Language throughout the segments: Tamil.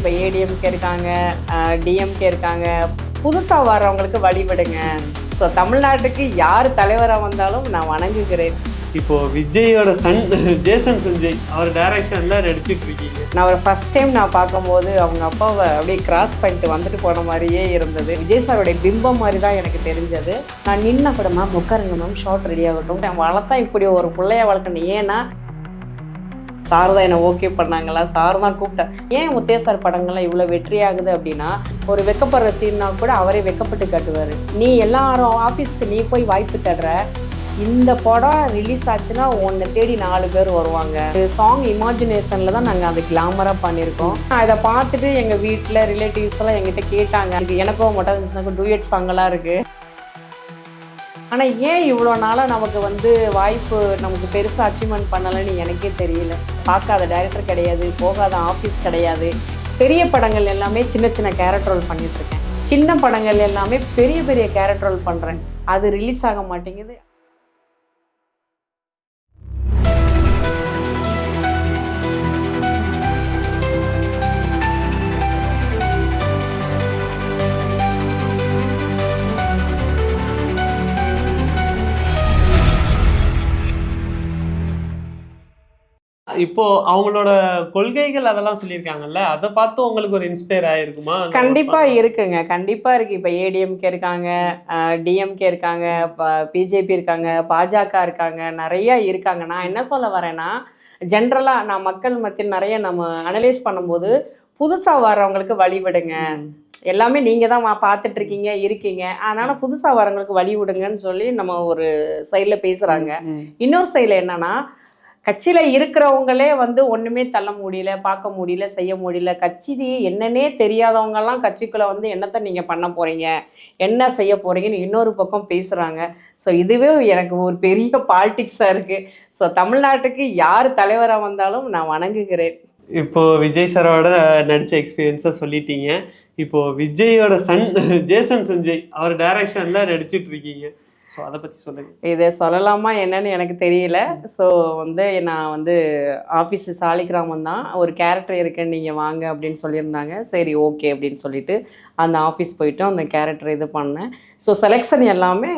இப்போ ஏடிஎம்கே இருக்காங்க டிஎம்கே இருக்காங்க. புதுசாக வர்றவங்களுக்கு வழிவிடுங்க ஸோ தமிழ்நாட்டுக்கு யார் தலைவராக வந்தாலும் நான் வணங்குகிறேன். இப்போ விஜயோட சன் ஜேசன் சஞ்சய் அவர் டைரக்ஷன்ல நடிச்சிட்டு இருக்கீங்க. நான் ஒரு ஃபர்ஸ்ட் டைம் நான் பார்க்கும்போது அவங்க அப்பாவை அப்படியே கிராஸ் பண்ணிட்டு வந்துட்டு போன மாதிரியே இருந்தது. விஜய் சாரோடைய பிம்பம் மாதிரி தான் எனக்கு தெரிஞ்சது. நான் நின்ன கூட மேம் உட்காருங்க மேம் ஷார்ட் ரெடி ஆகட்டும். நான் வளர்த்தா இப்படி ஒரு பிள்ளைய வளர்க்கணும். ஏன்னா சார் தான் என்னை ஓகே பண்ணாங்களா? சார் தான் கூப்பிட்டேன் ஏன் முத்தைய சார் படங்கள்லாம் இவ்வளோ வெற்றி ஆகுது அப்படின்னா ஒரு வெக்கப்படுற சீன்னா கூட அவரே வெக்கப்பட்டு காட்டுவார். நீ எல்லாரும் ஆஃபீஸ்க்கு நீ போய் வாய்ப்பு தடுற இந்த படம் ரிலீஸ் ஆச்சுன்னா உன்னை தேடி நாலு பேர் வருவாங்க. சாங் இமேஜினேஷனில் தான் நாங்கள் அதை கிளாமராக பண்ணியிருக்கோம். நான் இதை பார்த்துட்டு எங்கள் வீட்டில் ரிலேட்டிவ்ஸ் எல்லாம் எங்கிட்ட கேட்டாங்க. இது எனக்கும் மொட்டை டூயட் சாங்கெல்லாம் இருக்குது ஆனால் ஏன் இவ்வளோ நாளாக நமக்கு வந்து வாய்ப்பு நமக்கு பெருசாக அச்சீவ்மெண்ட் பண்ணலைன்னு எனக்கே தெரியல. பார்க்காத டைரக்டர் கிடையாது போகாத ஆஃபீஸ் கிடையாது. பெரிய படங்கள் எல்லாமே சின்ன சின்ன கேரக்டர் ரோல் பண்ணிட்டு சின்ன படங்கள் எல்லாமே பெரிய பெரிய கேரக்டர் ரோல் பண்ணுறேன் அது ரிலீஸ் ஆக மாட்டேங்குது. இப்போ அவங்களோட கொள்கைகள் அதெல்லாம் சொல்லியிருக்காங்கல்ல அதை பார்த்து உங்களுக்கு ஒரு இன்ஸ்பயர் ஆயிருக்குமா? கண்டிப்பா இருக்குங்க. கண்டிப்பா இருக்கு. இப்ப ஏடிஎம்கே இருக்காங்க டிஎம்கே இருக்காங்க பிஜேபி இருக்காங்க பாஜக இருக்காங்க நிறைய இருக்காங்க. நான் என்ன சொல்ல வரேன்னா ஜென்ரலா நான் மக்கள் மத்தியில் நிறைய நம்ம அனலைஸ் பண்ணும்போது புதுசா வர்றவங்களுக்கு வழிவிடுங்க எல்லாமே நீங்க தான் பார்த்துட்டு இருக்கீங்க இருக்கீங்க. அதனால புதுசா வரவங்களுக்கு வழி விடுங்கன்னு சொல்லி நம்ம ஒரு சைட்ல பேசுறாங்க. இன்னொரு சைடில் என்னன்னா கட்சியில் இருக்கிறவங்களே வந்து ஒன்றுமே தள்ள முடியல பார்க்க முடியல செய்ய முடியல. கட்சி என்னன்னே தெரியாதவங்கெல்லாம் கட்சிக்குள்ளே வந்து என்னத்தை நீங்கள் பண்ண போகிறீங்க என்ன செய்ய போகிறீங்கன்னு இன்னொரு பக்கம் பேசுகிறாங்க ஸோ இதுவே எனக்கு ஒரு பெரிய பாலிட்டிக்ஸாக இருக்குது ஸோ தமிழ்நாட்டுக்கு யார் தலைவராக வந்தாலும் நான் வணங்குகிறேன். இப்போது விஜய் சரோட நடித்த எக்ஸ்பீரியன்ஸை சொல்லிட்டீங்க. இப்போது விஜயோட சன் ஜேசன் சஞ்சய் அவர் டைரக்ஷனில் நடிச்சிட்டு இருக்கீங்க. ஸோ அதை பற்றி சொல்லுங்கள் இதை சொல்லலாமா என்னன்னு எனக்கு தெரியல. ஸோ வந்து நான் வந்து ஆஃபீஸ் சாலிகிராமம் தான். ஒரு கேரக்டர் இருக்குன்னு நீங்கள் வாங்க அப்படின்னு சொல்லியிருந்தாங்க. சரி ஓகே அப்படின்னு சொல்லிட்டு அந்த ஆஃபீஸ் போயிட்டு அந்த கேரக்டர் இது பண்ணேன். ஸோ செலெக்ஷன் எல்லாமே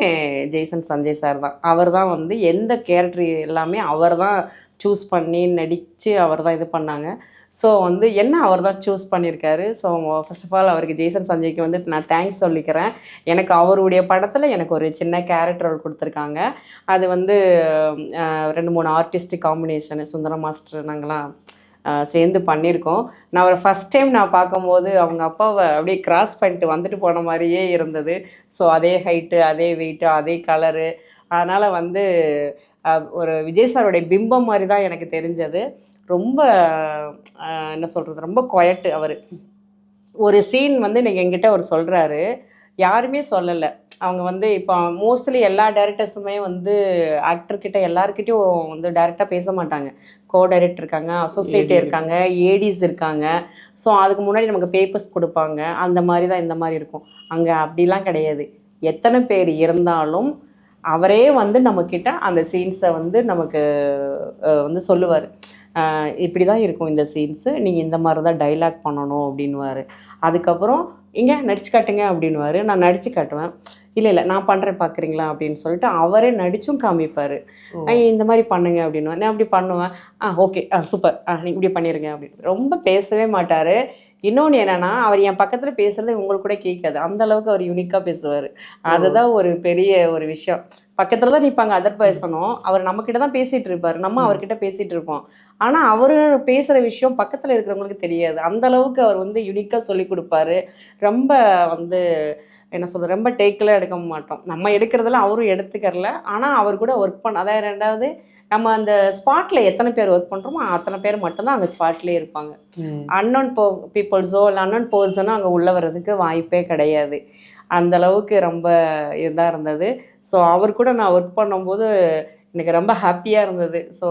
ஜெய்சன் சஞ்சய் சார் தான். அவர் தான் வந்து எந்த கேரக்டர் எல்லாமே அவர் தான் சூஸ் பண்ணி நடித்து அவர் தான் இது பண்ணாங்க. ஸோ வந்து என்ன அவர் தான் சூஸ் பண்ணியிருக்காரு ஸோ ஃபர்ஸ்ட் ஆஃப் ஆல் அவருக்கு ஜெய்சன் சஞ்சய்க்கு வந்து நான் தேங்க்ஸ் சொல்லிக்கிறேன். எனக்கு அவருடைய படத்தில் எனக்கு ஒரு சின்ன கேரக்டர் ரோல் கொடுத்துருக்காங்க. அது வந்து ரெண்டு மூணு ஆர்டிஸ்டிக் காம்பினேஷனு சுந்தரம் மாஸ்டர் நாங்களாம் சேர்ந்து பண்ணியிருக்கோம். நான் அவரை ஃபஸ்ட் டைம் நான் பார்க்கும்போது அவங்க அப்பாவை அப்படியே கிராஸ் பண்ணிட்டு வந்துட்டு போன மாதிரியே இருந்தது. ஸோ அதே ஹைட்டு அதே வெயிட்டு அதே கலரு அதனால் வந்து ஒரு விஜய் சாருடைய பிம்பம் மாதிரி தான் எனக்கு தெரிஞ்சது. ரொம்ப என்ன சொல்கிறது ரொம்ப கொயட்டு அவர். ஒரு சீன் வந்து நீங்கள் என்கிட்ட ஒரு சொல்கிறாரு யாருமே சொல்லலை. அவங்க வந்து இப்போ மோஸ்ட்லி எல்லா டேரக்டர்ஸுமே வந்து ஆக்டர்கிட்ட எல்லாருக்கிட்டையும் வந்து டேரெக்டாக பேச மாட்டாங்க. கோ டைரக்டர் இருக்காங்க அசோசியேட் இருக்காங்க ஏடிஸ் இருக்காங்க. ஸோ அதுக்கு முன்னாடி நமக்கு பேப்பர்ஸ் கொடுப்பாங்க. அந்த மாதிரி தான் இந்த மாதிரி இருக்கும். அங்கே அப்படிலாம் கிடையாது. எத்தனை பேர் இருந்தாலும் அவரே வந்து நம்மக்கிட்ட அந்த சீன்ஸை வந்து நமக்கு வந்து சொல்லுவார். இப்படி தான் இருக்கும் இந்த சீன்ஸு நீங்கள் இந்த மாதிரி தான் டைலாக் பண்ணணும் அப்படின்வாரு அதுக்கப்புறம் இங்கே நடிச்சு காட்டுங்க அப்படின்வாரு நான் நடிச்சு காட்டுவேன். இல்லை இல்லை நான் பண்ணுறேன் பார்க்குறீங்களா அப்படின்னு சொல்லிட்டு அவரே நடிச்சும் காமிப்பார். இந்த மாதிரி பண்ணுங்க அப்படின்னு நான் அப்படி பண்ணுவேன். ஆ ஓகே ஆ சூப்பர். ஆ நீங்கள் இப்படி பண்ணிடுங்க அப்படின்னு. ரொம்ப பேசவே மாட்டார். இன்னொன்று என்னன்னா அவர் என் பக்கத்தில் பேசுறது உங்களுக்கு கூட கேட்காது. அந்த அளவுக்கு அவர் யூனிக்காக பேசுவார். அதுதான் ஒரு பெரிய ஒரு விஷயம். பக்கத்தில் தான் நிற்பாங்க அதர் பேசணும் அவர் நம்மக்கிட்ட தான் பேசிகிட்டு இருப்பார். நம்ம அவர்கிட்ட பேசிகிட்டு இருப்போம். ஆனால் அவர் பேசுகிற விஷயம் பக்கத்தில் இருக்கிறவங்களுக்கு தெரியாது. அந்த அளவுக்கு அவர் வந்து யூனிக்காக சொல்லி கொடுப்பாரு. ரொம்ப வந்து என்ன சொல்றது ரொம்ப டேக்கில் எடுக்க மாட்டோம். நம்ம எடுக்கிறதுல அவரும் எடுத்துக்கறல. ஆனால் அவர் கூட ஒர்க் பண்ண அதாவது ரெண்டாவது நம்ம அந்த ஸ்பாட்டில் எத்தனை பேர் ஒர்க் பண்ணுறோமோ அத்தனை பேர் மட்டும்தான் அங்கே ஸ்பாட்லேயே இருப்பாங்க. அன்னோன் போ பீப்புள்ஸோ இல்லை அன்னோன் பர்சனோ அங்கே உள்ளே வர்றதுக்கு வாய்ப்பே கிடையாது. அந்த அளவுக்கு ரொம்ப இதாக இருந்தது. ஸோ அவர் கூட நான் ஒர்க் பண்ணும்போது எனக்கு ரொம்ப ஹாப்பியாக இருந்தது. ஸோ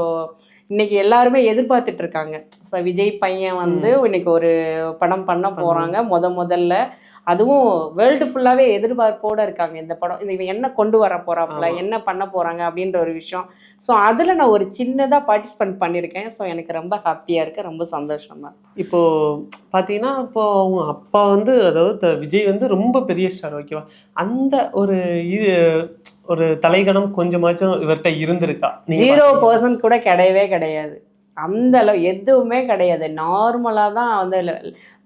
இன்னைக்கு எல்லாருமே எதிர்பார்த்துட்டு இருக்காங்க ஸோ விஜய் பையன் வந்து இன்னைக்கு ஒரு படம் பண்ண போறாங்க. முத முதல்ல அதுவும் வேர்ல்டு ஃபுல்லாவே எதிர்பார்ப்போட இருக்காங்க இந்த படம். இது இவன் என்ன கொண்டு வர போறாப்புல ஆமா. என்ன பண்ண போறாங்க அப்படின்ற ஒரு விஷயம். ஸோ அதுல நான் ஒரு சின்னதா பார்ட்டிசிபேட் பண்ணியிருக்கேன் ஸோ எனக்கு ரொம்ப ஹாப்பியா இருக்கு. ரொம்ப சந்தோஷம் தான் இப்போ பார்த்தீங்கன்னா இப்போ அவங்க அப்பா வந்து அதாவது விஜய் வந்து ரொம்ப பெரிய ஸ்டார் ஓகேவா அந்த ஒரு இது ஒரு தலைகணம் கொஞ்சமாச்சும் இவர்கிட்ட இருந்திருக்கா? ஜீரோ பர்சன்ட் கூட கிடையவே கிடையாது. அந்த அளவு எதுவுமே கிடையாது. நார்மலாக தான் வந்து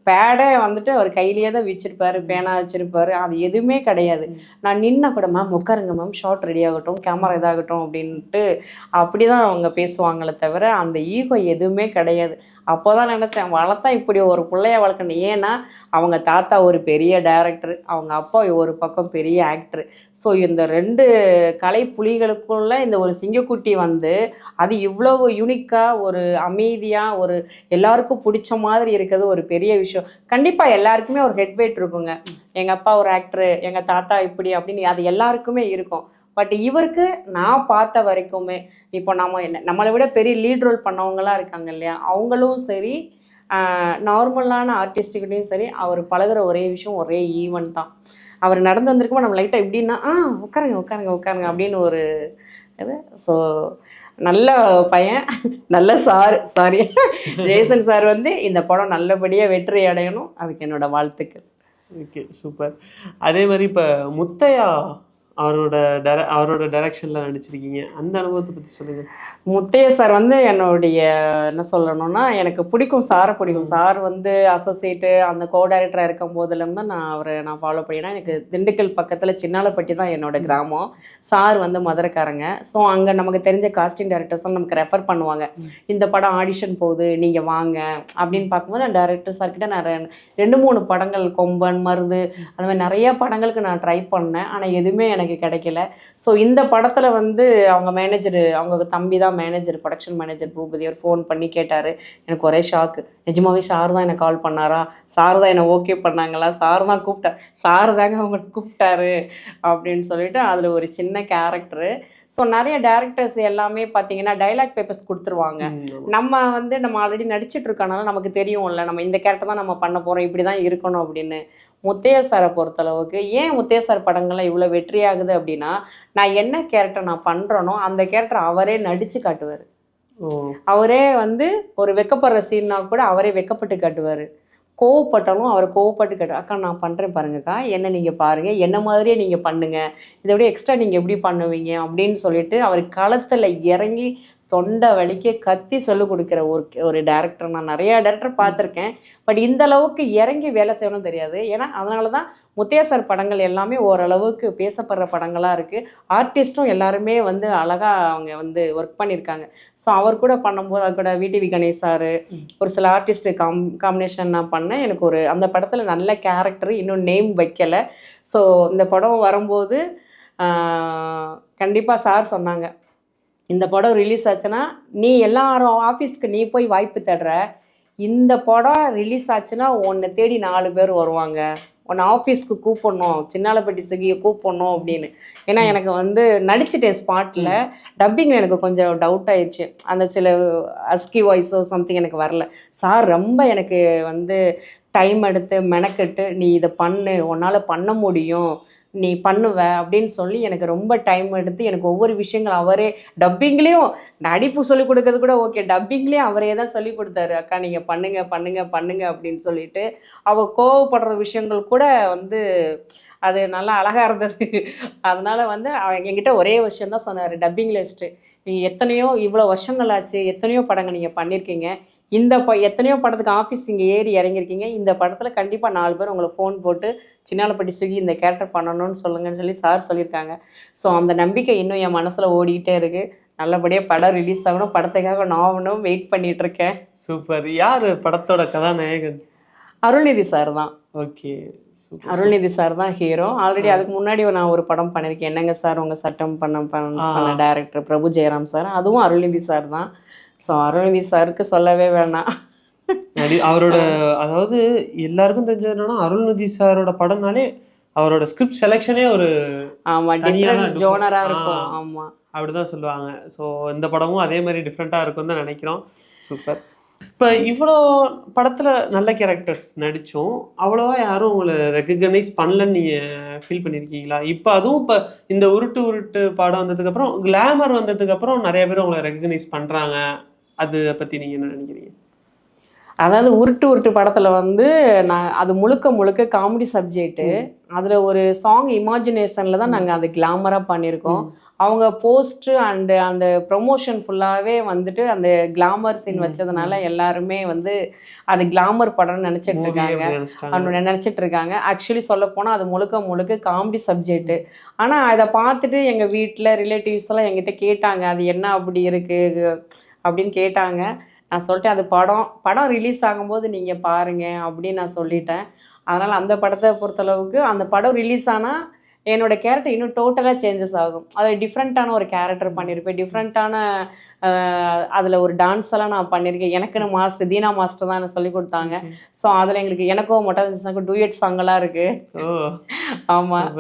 பேடை வந்துட்டு அவர் கையிலேயே தான் வச்சிருப்பாரு பேனா வச்சிருப்பாரு. அது எதுவுமே கிடையாது. நான் நின்னா கூட மேம் உட்காருங்க மேம் ஷார்ட் ரெடி ஆகட்டும் கேமரா இதாகட்டும் அப்படின்ட்டு அப்படி தான் அவங்க பேசுவாங்களே தவிர அந்த ஈகோ எதுவுமே கிடையாது. அப்போ தான் நினச்சேன் வளர்த்தா இப்படி ஒரு பிள்ளைய வளர்க்கணும். ஏன்னா அவங்க தாத்தா ஒரு பெரிய டேரக்டர் அவங்க அப்பா ஒரு பக்கம் பெரிய ஆக்டர் ஸோ இந்த ரெண்டு கலை புலிகளுக்குள்ள இந்த ஒரு சிங்கக்குட்டி வந்து அது இவ்வளவு யூனிக்காக ஒரு அமைதியாக ஒரு எல்லாருக்கும் பிடிச்ச மாதிரி இருக்கிறது ஒரு பெரிய விஷயம். கண்டிப்பாக எல்லாருக்குமே ஒரு ஹெட் வெயிட் இருக்குங்க. எங்கள் அப்பா ஒரு ஆக்டரு எங்கள் தாத்தா இப்படி அப்படின்னு அது எல்லாருக்குமே இருக்கும். பட் இவருக்கு நான் பார்த்த வரைக்குமே இப்போ நம்ம என்ன நம்மளை விட பெரிய லீட் ரோல் பண்ணவங்களாம் இருக்காங்க இல்லையா? அவங்களும் சரி நார்மலான ஆர்டிஸ்ட்டுக்கிட்டையும் சரி அவர் பழகுற ஒரே விஷயம் ஒரே ஈவெண்ட் தான். அவர் நடந்து வந்திருக்குமோ நம்ம லைட்டாக எப்படின்னா ஆ உட்காருங்க உட்காருங்க உட்காருங்க அப்படின்னு ஒரு இது. ஸோ நல்ல பையன் நல்ல சார் சாரி ஜெய்சன் சார் வந்து இந்த படம் நல்லபடியாக வெற்றி அடையணும். அதுக்கு என்னோடய வாழ்த்துக்கள். ஓகே சூப்பர் அதே மாதிரி இப்போ முத்தையா அவரோட டெர அவரோட டைரக்ஷனில் நடிச்சிருக்கீங்க. அந்த அனுபவத்தை பற்றி சொல்லுங்க. முத்தைய சார் வந்து என்னுடைய என்ன சொல்லணும்னா எனக்கு பிடிக்கும் சாரை பிடிக்கும். சார் வந்து அசோசியேட்டு அந்த கோ டைரக்டராக இருக்கும் போதுலேருந்து நான் அவரை நான் ஃபாலோ பண்ணினா எனக்கு திண்டுக்கல் பக்கத்தில் சின்னாலப்பட்டி தான் என்னோட கிராமம். சார் வந்து மதுரைக்காரங்க. ஸோ அங்கே நமக்கு தெரிஞ்ச காஸ்டிங் டேரக்டர்ஸ்லாம் நமக்கு ரெஃபர் பண்ணுவாங்க. இந்த படம் ஆடிஷன் போகுது நீங்கள் வாங்க அப்படின்னு பார்க்கும்போது நான் டேரக்டர் சார்கிட்ட நான் ரெ- ரெண்டு மூணு படங்கள் கொம்பன் மருது அந்த மாதிரி நிறைய படங்களுக்கு நான் ட்ரை பண்ணேன். ஆனால் எதுவுமே எனக்கு கிடைக்கல. ஸோ இந்த படத்தில் வந்து அவங்க மேனேஜர் அவங்க தம்பி தான் மேனேஜர் ப்ரொடக்ஷன் மேனேஜர் பூபதி அவர் ஃபோன் பண்ணி கேட்டார். எனக்கு ஒரே ஷாக்கு நிஜமாவே சார் தான் என்னை கால் பண்ணாரா? சார் தான் என்னை ஓகே பண்ணாங்களா? சார் தான் கூப்பிட்டார் சார் தாங்க அவங்க கூப்பிட்டாரு. அப்படின்னு சொல்லிட்டு அதில் ஒரு சின்ன கேரக்டரு ஸோ நிறைய டேரக்டர்ஸ் எல்லாமே பார்த்தீங்கன்னா டைலாக் பேப்பர்ஸ் கொடுத்துருவாங்க. நம்ம வந்து நம்ம ஆல்ரெடி நடிச்சிட்டு இருக்கனால நமக்கு தெரியும்ல நம்ம இந்த கேரக்டர் தான் நம்ம பண்ண போகிறோம் இப்படி தான் இருக்கணும் அப்படின்னு. முத்தைய சாரை பொறுத்தளவுக்கு ஏன் முத்தைய சார் படங்கள்லாம் இவ்வளோ வெற்றியாகுது அப்படின்னா நான் என்ன கேரக்டர் நான் பண்ணுறேனோ அந்த கேரக்டர் அவரே நடித்து காட்டுவார். அவரே வந்து ஒரு வெக்கப்படுற சீன்னா கூட அவரே வெக்கப்பட்டு காட்டுவார். கோவப்பட்டாலும் அவர் கோவப்பட்டு காட்டு அக்கா நான் பண்ணுறேன் பாருங்கக்கா. என்ன நீங்கள் பாருங்கள் என்ன மாதிரியே நீங்கள் பண்ணுங்கள் இதை விட எக்ஸ்ட்ரா நீங்கள் எப்படி பண்ணுவீங்க? அப்படின்னு சொல்லிட்டு அவர் களத்தில் இறங்கி தொண்டை வலிக்க கத்தி சொல்லிக் கொடுக்குற ஒரு ஒரு டேரக்டர் நான் நிறையா டேரக்டர் பார்த்துருக்கேன். பட் இந்த அளவுக்கு இறங்கி வேலை செய்யணும் தெரியாது. ஏன்னா அதனால தான் முத்தையா சார் படங்கள் எல்லாமே ஓரளவுக்கு பேசப்படுற படங்களாக இருக்குது ஆர்டிஸ்ட்டும் எல்லாருமே வந்து அழகாக அவங்க வந்து ஒர்க் பண்ணியிருக்காங்க. ஸோ அவர் கூட பண்ணும்போது அது கூட விடிவி கணேஷ் சார் ஒரு சில ஆர்டிஸ்ட் காம் காம்பினேஷன் நான் பண்ணேன். எனக்கு ஒரு அந்த படத்தில் நல்ல கேரக்டர் இன்னும் நேம் வைக்கலை. ஸோ இந்த படம் வரும்போது கண்டிப்பாக சார் சொன்னாங்க. இந்த படம் ரிலீஸ் ஆச்சுன்னா நீ எல்லாரும் ஆஃபீஸ்க்கு நீ போய் வாய்ப்பு தேடுற. இந்த படம் ரிலீஸ் ஆச்சுன்னா உன்னை தேடி நாலு பேர் வருவாங்க. உன்னை ஆஃபீஸ்க்கு கூப்பிடணும். சின்னாலப்பட்டி சுகியை கூப்பிடணும் அப்படின்னு. ஏன்னா எனக்கு வந்து நடிச்சிட்டேன் ஸ்பாட்டில் டப்பிங்கில் எனக்கு கொஞ்சம் டவுட் ஆயிடுச்சு. அந்த சில அஸ்கி வாய்ஸோ சம்திங் எனக்கு வரல. சார் ரொம்ப எனக்கு வந்து டைம் எடுத்து மெனக்கெட்டு நீ இதை பண்ணு. உன்னால் பண்ண முடியும். நீ பண்ணுவ அப்படின்னு சொல்லி எனக்கு ரொம்ப டைம் எடுத்து எனக்கு ஒவ்வொரு விஷயங்கள் அவரே டப்பிங்லேயும் நடிப்பு சொல்லிக் கொடுக்கறது கூட ஓகே டப்பிங்லேயும் அவரே தான் சொல்லி கொடுத்தாரு. அக்கா நீங்கள் பண்ணுங்க பண்ணுங்க பண்ணுங்க அப்படின்னு சொல்லிட்டு அவள் கோவப்படுற விஷயங்கள் கூட வந்து அது நல்லா அழகாக இருந்தது. அதனால் வந்து அவ- என்கிட்ட ஒரே விஷயம் தான் சொன்னார். டப்பிங்கில் லிஸ்ட்டு நீங்கள் எத்தனையோ இவ்வளோ வருஷங்கள் ஆச்சு. எத்தனையோ படங்கள் நீங்கள் பண்ணியிருக்கீங்க இந்த ப எத்தனையோ படத்துக்கு ஆஃபீஸ் இங்கே ஏறி இறங்கியிருக்கீங்க. இந்த படத்தில் கண்டிப்பாக நாலு பேர் உங்களுக்கு ஃபோன் போட்டு சின்னாலப்பட்டி சுகி இந்த கேரக்டர் பண்ணணும்னு சொல்லுங்கன்னு சொல்லி சார் சொல்லியிருக்காங்க. ஸோ அந்த நம்பிக்கை இன்னும் என் மனசில் ஓடிக்கிட்டே இருக்குது நல்லபடியாக படம் ரிலீஸ் ஆகணும். படத்துக்காக நானும் வெயிட் பண்ணிட்டு இருக்கேன். சூப்பர் யார் படத்தோட கதாநாயகன்? அருள்நிதி சார் தான். ஓகே அருள்நிதி சார் தான் ஹீரோ ஆல்ரெடி அதுக்கு முன்னாடி நான் ஒரு படம் பண்ணியிருக்கேன். என்னங்க சார் உங்கள் சட்டம் பண்ண. பண்ண டேரக்டர் பிரபு ஜெயராம் சார் அதுவும் அருள்நிதி சார் தான். ஸோ அருள்நிதி சாருக்கு சொல்லவே வேணாம். நடி அவரோட அதாவது எல்லாருக்கும் தெரிஞ்சது என்னன்னா அருள்நிதி சாரோட படம்னாலே அவரோட ஸ்கிரிப்ட் செலெக்ஷனே ஒரு ஆமா டிஃப்ரெண்ட். ஜோனரா இருக்கும். ஆமா. அப்படிதான் சொல்லுவாங்க. ஸோ இந்த படமும் அதே மாதிரி டிஃப்ரெண்ட்டாக இருக்கும்னு தான் நினைக்கிறோம். சூப்பர் இப்போ இவ்வளோ படத்தில் நல்ல கேரக்டர்ஸ் நடிச்சும் அவ்வளோவா யாரும் உங்களை ரெக்கக்னைஸ் பண்ணலன்னு நீங்கள் ஃபீல் பண்ணியிருக்கீங்களா இப்போ அதுவும் இப்போ இந்த உருட்டு உருட்டு படம் வந்ததுக்கப்புறம் கிளாமர் வந்ததுக்கப்புறம் நிறைய பேர் உங்களை ரெக்கக்னைஸ் பண்ணுறாங்க அதை பற்றி நீங்கள் என்ன நினைக்கிறீங்க? அதாவது உருட்டு உருட்டு படத்துல வந்து நான் அது முழுக்க முழுக்க காமெடி சப்ஜெக்ட் அதுல ஒரு சாங் இமேஜினேஷன்ல தான் நாங்க அது கிளாமரா பண்ணியிருக்கோம் அவங்க போஸ்ட் அண்ட் அந்த ப்ரொமோஷன் ஃபுல்லாவே வந்துட்டு அந்த கிளாமர் சீன். வச்சதுனால எல்லாருமே வந்து அது கிளாமர் படம்னு நினைச்சிட்டு இருக்காங்க. நினச்சிட்டு இருக்காங்க. ஆக்சுவலி சொல்ல போனால் அது முழுக்க முழுக்க காமெடி சப்ஜெக்ட் ஆனால் அதை பார்த்துட்டு எங்கள் வீட்டில் ரிலேட்டிவ்ஸ் எல்லாம் என்கிட்ட கேட்டாங்க. அது என்ன அப்படி இருக்கு? அப்படின்னு கேட்டாங்க. நான் சொல்லிட்டேன் அது படம். படம் ரிலீஸ் ஆகும்போது நீங்கள் பாருங்க அப்படின்னு நான் சொல்லிட்டேன். அதனால் அந்த படத்தை பொறுத்தளவுக்கு அந்த படம் ரிலீஸ் ஆனால் என்னோட கேரக்டர் இன்னும் டோட்டலாக சேஞ்சஸ் ஆகும். அது டிஃப்ரெண்ட்டான ஒரு கேரக்டர் பண்ணியிருப்பேன் டிஃப்ரெண்ட்டான அதில் ஒரு டான்ஸ் எல்லாம் நான் பண்ணியிருக்கேன் எனக்குன்னு மாஸ்டர் தீனா மாஸ்டர் தான் எனக்கு சொல்லி கொடுத்தாங்க. ஸோ அதில் எங்களுக்கு எனக்கும் மொட்டை டூயட் சாங்கெல்லாம் இருக்குது ஆமாம்.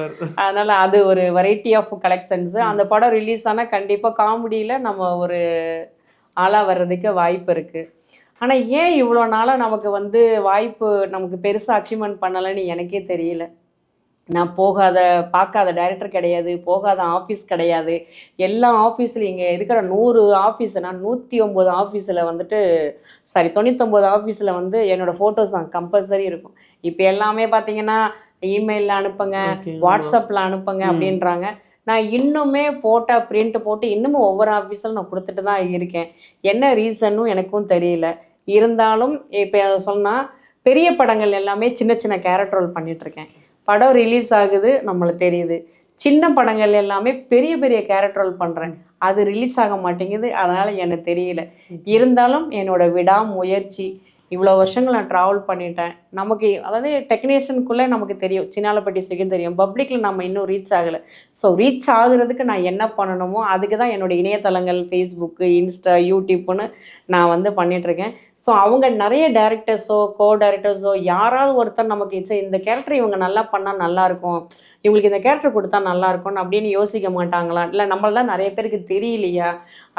அதனால் அது ஒரு வெரைட்டி ஆஃப் கலெக்ஷன்ஸு அந்த படம் ரிலீஸ் ஆனால் கண்டிப்பாக காமெடியில் நம்ம ஒரு ஆளாக வர்றதுக்கு வாய்ப்பு இருக்குது ஆனால் ஏன் இவ்வளோ நாளாக நமக்கு வந்து வாய்ப்பு நமக்கு பெருசாக அச்சீவ்மெண்ட் பண்ணலைன்னு எனக்கே தெரியல. நான் போகாத பார்க்காத டைரக்டர் கிடையாது போகாத ஆஃபீஸ் கிடையாது. எல்லா ஆஃபீஸில் இங்கே இருக்கிற நூறு ஆஃபீஸ்னா நூற்றி ஒம்பது ஆஃபீஸில் வந்துட்டு சாரி தொண்ணூத்தொம்பது ஆஃபீஸில் வந்து என்னோடய ஃபோட்டோஸ் தான் கம்பல்சரி இருக்கும். இப்போ எல்லாமே பார்த்தீங்கன்னா இமெயிலில் அனுப்புங்க. வாட்ஸ்அப்பில் அனுப்புங்க. அப்படின்றாங்க. நான் இன்னுமே போட்டோ பிரிண்ட் போட்டு இன்னமும் ஒவ்வொரு ஆஃபீஸில் நான் கொடுத்துட்டு தான் இருக்கேன். என்ன ரீசன்னும் எனக்கும் தெரியல. இருந்தாலும் இப்போ சொன்னால் பெரிய படங்கள் எல்லாமே சின்ன சின்ன கேரக்டர் ரோல் பண்ணிகிட்ருக்கேன் படம் ரிலீஸ் ஆகுது நம்மளுக்கு தெரியுது. சின்ன படங்கள் எல்லாமே பெரிய பெரிய கேரக்டர் ரோல் பண்ணுறேன் அது ரிலீஸ் ஆக மாட்டேங்குது. அதனால் எனக்கு தெரியல. இருந்தாலும் என்னோட விடாமுயற்சி இவ்வளோ வருஷங்கள் நான் ட்ராவல் பண்ணிட்டேன். நமக்கு அதாவது டெக்னீஷியனுக்குள்ளே நமக்கு தெரியும். சின்னாலப்பட்டி சுகம் தெரியும். பப்ளிக்கில் நம்ம இன்னும் ரீச் ஆகலை. ஸோ ரீச் ஆகுறதுக்கு நான் என்ன பண்ணணுமோ அதுக்கு தான் என்னோட இணையதளங்கள் ஃபேஸ்புக்கு இன்ஸ்டா யூடியூப்னு நான் வந்து பண்ணிகிட்ருக்கேன் ஸோ அவங்க நிறைய டேரக்டர்ஸோ கோ டேரக்டர்ஸோ யாராவது ஒருத்தர் நமக்கு சரி இந்த கேரக்டர் இவங்க நல்லா பண்ணால் நல்லாயிருக்கும் இவங்களுக்கு இந்த கேரக்டர் கொடுத்தா நல்லாயிருக்கும்னு அப்படின்னு யோசிக்க மாட்டாங்களா? இல்லை நம்மளாம் நிறைய பேருக்கு தெரியலையா?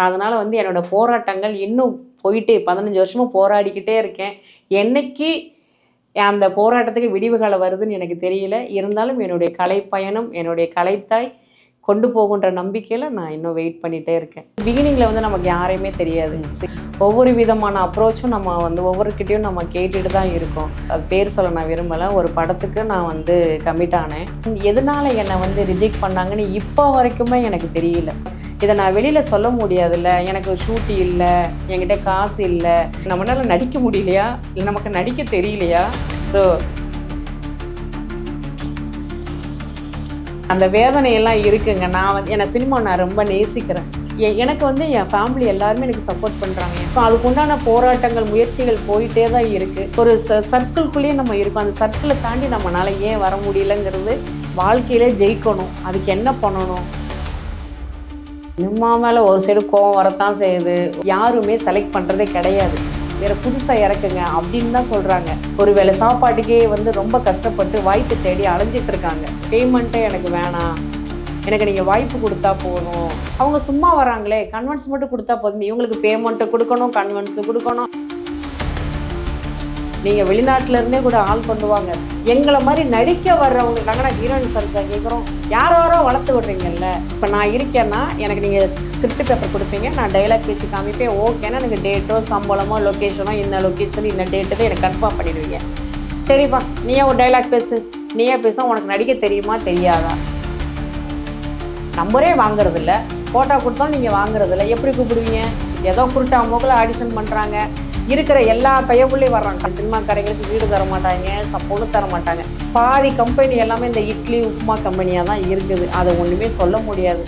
அதனால் வந்து என்னோட போராட்டங்கள் இன்னும் போயிட்டு பதினஞ்சு வருஷமாக போராடிக்கிட்டே இருக்கேன். என்னைக்கு அந்த போராட்டத்துக்கு விடிவு காலம் வருதுன்னு எனக்கு தெரியல. இருந்தாலும் என்னுடைய கலைப்பயணம் என்னுடைய கலைத்தாய் கொண்டு போகுன்ற நம்பிக்கையில் நான் இன்னும் வெயிட் பண்ணிகிட்டே இருக்கேன். பிகினிங்கில் வந்து நமக்கு யாரையுமே தெரியாது. ஒவ்வொரு விதமான அப்ரோச்சும் நம்ம வந்து ஒவ்வொருக்கிட்டையும் நம்ம கேட்டுட்டு தான் இருக்கோம். அது பேர் சொல்ல நான் விரும்பலை. ஒரு படத்துக்கு நான் வந்து கமிட் ஆனேன். எதனால என்னை வந்து ரிஜெக்ட் பண்ணாங்கன்னு இப்போ வரைக்குமே எனக்கு தெரியல. இதை நான் வெளியில் சொல்ல முடியாதுல்ல. எனக்கு ஷூட்டி இல்லை. என்கிட்ட காசு இல்லை. நம்மளால நடிக்க முடியலையா? இல்லை நமக்கு நடிக்க தெரியலையா? ஸோ அந்த வேதனையெல்லாம் இருக்குங்க. நான் வந்து என்னை சினிமா நான் ரொம்ப நேசிக்கிறேன். எனக்கு வந்து என் ஃபேமிலி எல்லாருமே எனக்கு சப்போர்ட் பண்ணுறாங்க ஸோ அதுக்கு உண்டான போராட்டங்கள் முயற்சிகள் போயிட்டே தான் இருக்குது ஒரு ச சர்க்கிள்குள்ளேயே நம்ம இருக்கோம். அந்த சர்க்கிளை தாண்டி நம்மளால ஏன் வர முடியலங்கிறது வாழ்க்கையிலே ஜெயிக்கணும். அதுக்கு என்ன பண்ணணும்? நிம்மா மேலே ஒரு சைடு கோவம் வரத்தான் செய்யுது. யாருமே செலக்ட் பண்ணுறதே கிடையாது. வேற புதுசாக இறக்குங்க அப்படின்னு தான் சொல்கிறாங்க ஒரு வேளை சாப்பாட்டுக்கே வந்து ரொம்ப கஷ்டப்பட்டு வாய்ப்பு தேடி அலைஞ்சிட்டு இருக்காங்க. பேமெண்ட்டே எனக்கு வேணாம். எனக்கு நீங்கள் வாய்ப்பு கொடுத்தா போதும். அவங்க சும்மா வராங்களே கன்வென்ஸ் மட்டும் கொடுத்தா போதும். இவங்களுக்கு பேமெண்ட்டு கொடுக்கணும் கன்வென்ஸு கொடுக்கணும். நீங்கள் வெளிநாட்டிலேருந்தே கூட ஆள் கொண்டு வாங்க எங்களை மாதிரி நடிக்க வர்றவங்க நாங்கள் ஹீரோயின் சர்ஸாக கேட்குறோம் யாரோ யாரோ வளர்த்து விடுறீங்கல்ல? இப்போ நான் இருக்கேன்னா எனக்கு நீங்கள் ஸ்கிரிப்ட் பேப்பர் கொடுப்பீங்க நான் டைலாக் பேசி காமிப்பேன். ஓகேன்னா எனக்கு டேட்டோ சம்பளமோ லொக்கேஷனோ இந்த லொக்கேஷன் இந்த டேட்டு எனக்கு கன்ஃபார்ம் பண்ணிடுவீங்க. சரிப்பா நீயே ஒரு டைலாக் பேசு. நீயே பேச உனக்கு நடிக்க தெரியுமா தெரியாதா? நம்பரே வாங்குறதில்ல. ஃபோட்டோ கொடுத்தாலும் நீங்கள் வாங்குறதில்ல. எப்படி கூப்பிடுவீங்க? ஏதோ குருட்டா மூக்கில் ஆடிஷன் பண்ணுறாங்க இருக்கிற எல்லா பையவுள்ளே வர்றாங்க. சினிமாக்காரங்களுக்கு வீடு தர மாட்டாங்க ச- தர மாட்டாங்க. பாதி கம்பெனி எல்லாமே இந்த இட்லி உப்புமா கம்பெனியாக தான் இருக்குது. அதை ஒன்றுமே சொல்ல முடியாது.